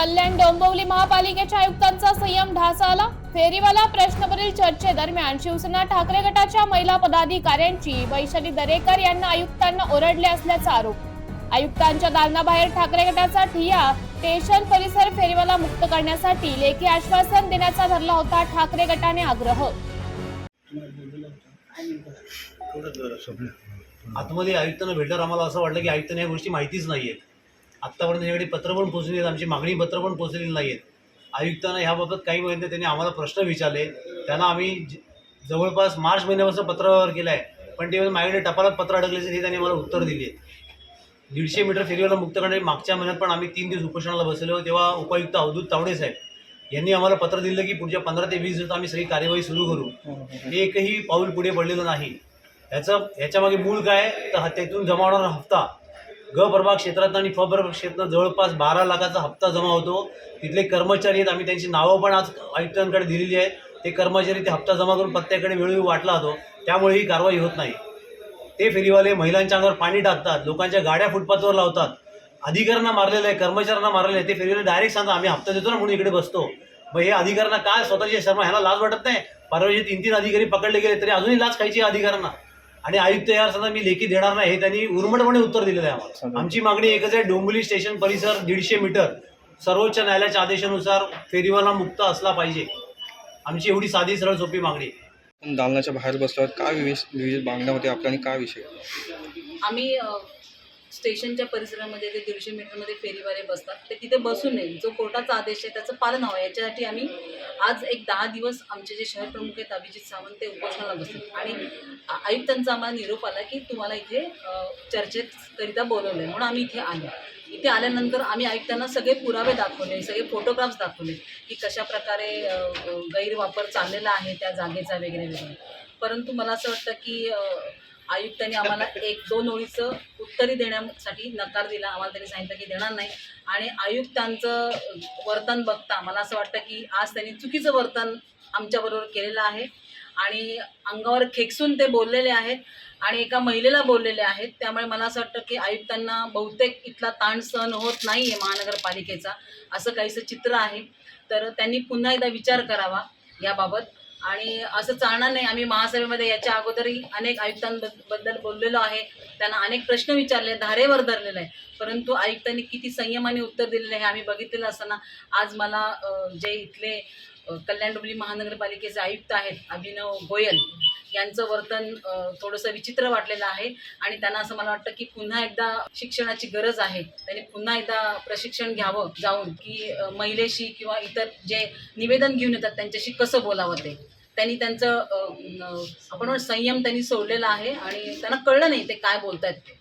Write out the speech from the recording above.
कल्याण डोंबिवली महापालिकेच्या आयुक्तांचा संयम ढासाला फेरीवाला प्रश्नवरील चर्चेदरम्यान शिवसेना ठाकरे गटाच्या महिला पदाधिकाऱ्यांची वैशाली दरेकर यांना आयुक्तांना ओरडले असल्याचा आरोप. आयुक्तांच्या दालनाबाहेर ठाकरे गटाचा ठिया स्टेशन परिसर फेरीवाला मुक्त करण्यासाठी लेखी आश्वासन देण्याचा धरला होता ठाकरे गटाने आग्रह. आतमध्ये आयुक्तांना भेटल्यावर आम्हाला असं वाटलं की आयुक्तांना या गोष्टी माहितीच नाही आहेत आत्तापर्यंत त्याच्याकडे पत्र पण पोचलेली आहेत आमची मागणी पत्र पण पोचलेली नाही आहेत आयुक्तांना ह्याबाबत काही महिने त्यांनी आम्हाला प्रश्न विचारले. त्यांना आम्ही ज- जवळपास मार्च महिन्यापासून पत्रावर केलं केला आहे पण ते माझ्याकडे टपालात पत्र अडकल्याचे हे त्यांनी मला उत्तर दिली. आहे दीडशे मीटर फेरीवाला मुक्त करण्यासाठी मागच्या महिन्यात पण आम्ही तीन दिवस उपोषणाला बसलेलो तेव्हा उपायुक्त अवधूत तावडे साहेब यांनी आम्हाला पत्र दिलं की पुढच्या पंधरा ते वीस दिवसात आम्ही सगळी कार्यवाही सुरू करू. एकही पाऊल पुढे पडलेलं नाही. ह्याचं ह्याच्यामागे मूळ काय? तर हा त्यातून जमा होणारा हप्ता. ग प्रभाग क्षेत्रात आणि फ प्रभाग क्षेत्रात जवळपास बारा लाखाचा हप्ता जमा होतो. तिथले कर्मचारी आहेत आम्ही त्यांची नावं पण आज आयुक्तांकडे दिलेली आहेत. ते कर्मचारी ते हप्ता जमा करून पत्त्याकडे वेळोवेळी वाटला जातो. त्यामुळे ही कारवाई होत नाही. ते फेरीवाले महिलांच्या अंगावर पाणी टाकतात लोकांच्या गाड्या फुटपाथवर लावतात. अधिकाऱ्यांना मारलेलं आहे कर्मचाऱ्यांना मारलेलं आहे. ते फेरीवाले डायरेक्ट सांगतात आम्ही हप्ता देतो ना म्हणून इकडे बसतो. मग हे अधिकाऱ्यांना काय स्वतःची शर्मा ह्याला लाज वाटत नाही? परवाचे तीन तीन अधिकारी पकडले गेले तरी अजूनही लाच खायची अधिकाऱ्यांना. आणि आयुक्त यार सांगा मी लेखी देणार नाही हे त्यांनी उर्मटपणे उत्तर दिलेलं आहे आम्हाला. आमची मागणी एकच आहे डोंबिवली स्टेशन परिसर दीडशे मीटर सर्वोच्च न्यायालयाच्या आदेशानुसार फेरीवाला मुक्त असला पाहिजे. आमची एवढी साधी सरळ सोपी मागणी. दालनाच्या बाहेर बसल्यावर काय विविध विविध मागण्या होत्या आपल्या आणि काय विषय? आम्ही स्टेशनच्या परिसरामध्ये जे दीडशे मीटरमध्ये फेरीवाले बसतात. ते तिथे बसू नये जो कोर्टाचा आदेश आहे त्याचं पालन हवं. याच्यासाठी आम्ही आज एक दहा दिवस आमचे जे शहर प्रमुख आहेत अभिजित सावंत ते उपोषणाला बसले आणि आयुक्तांचा आम्हाला निरोप आला की तुम्हाला इथे चर्चेकरिता बोलवलं आहे म्हणून आम्ही इथे आलो. इथे आल्यानंतर आम्ही आयुक्तांना सगळे पुरावे दाखवले सगळे फोटोग्राफ्स दाखवले की कशा प्रकारे गैरवापर चाललेला आहे त्या जागेचा वगैरे वगैरे. परंतु मला असं वाटतं की आयुक्तांनी आम्हाला एक दोन ओळीचं उत्तरी देण्यासाठी नकार दिला. आम्हाला त्यांनी सांगितलं की देणार नाही. आणि आयुक्तांचं वर्तन बघता मला असं वाटतं की आज त्यांनी चुकीचं वर्तन आमच्याबरोबर केलेलं आहे. आणि अंगावर खेकसून ते बोललेले आहेत आणि एका महिलेला बोललेले आहेत. त्यामुळे मला असं वाटतं की आयुक्तांना बहुतेक इथला ताण सहन होत नाही आहे महानगरपालिकेचा. असं काहीसं चित्र आहे. तर त्यांनी पुन्हा एकदा विचार करावा याबाबत. आणि असं चालणार नाही. आम्ही महासभेमध्ये याच्या अगोदरही अनेक आयुक्तांबद्दल बोललेलो आहे. त्यांना अनेक प्रश्न विचारले धारेवर धरलेलं आहे परंतु आयुक्तांनी किती संयमाने उत्तर दिलेलं आहे हे आम्ही बघितलेलं असताना आज मला जे इथले कल्याण डोंबिवली महानगरपालिकेचे आयुक्त आहेत अभिनव गोयल यांचं वर्तन थोडंसं विचित्र वाटलेलं आहे. आणि त्यांना असं मला वाटतं की पुन्हा एकदा शिक्षणाची गरज आहे. त्यांनी पुन्हा एकदा प्रशिक्षण घ्यावं जाऊन की महिलेशी किंवा इतर जे निवेदन घेऊन येतात त्यांच्याशी कसं बोलावं ते. त्यांनी त्यांचं आपण संयम त्यांनी सोडलेला आहे आणि त्यांना कळलं नाही ते काय बोलतायत ते.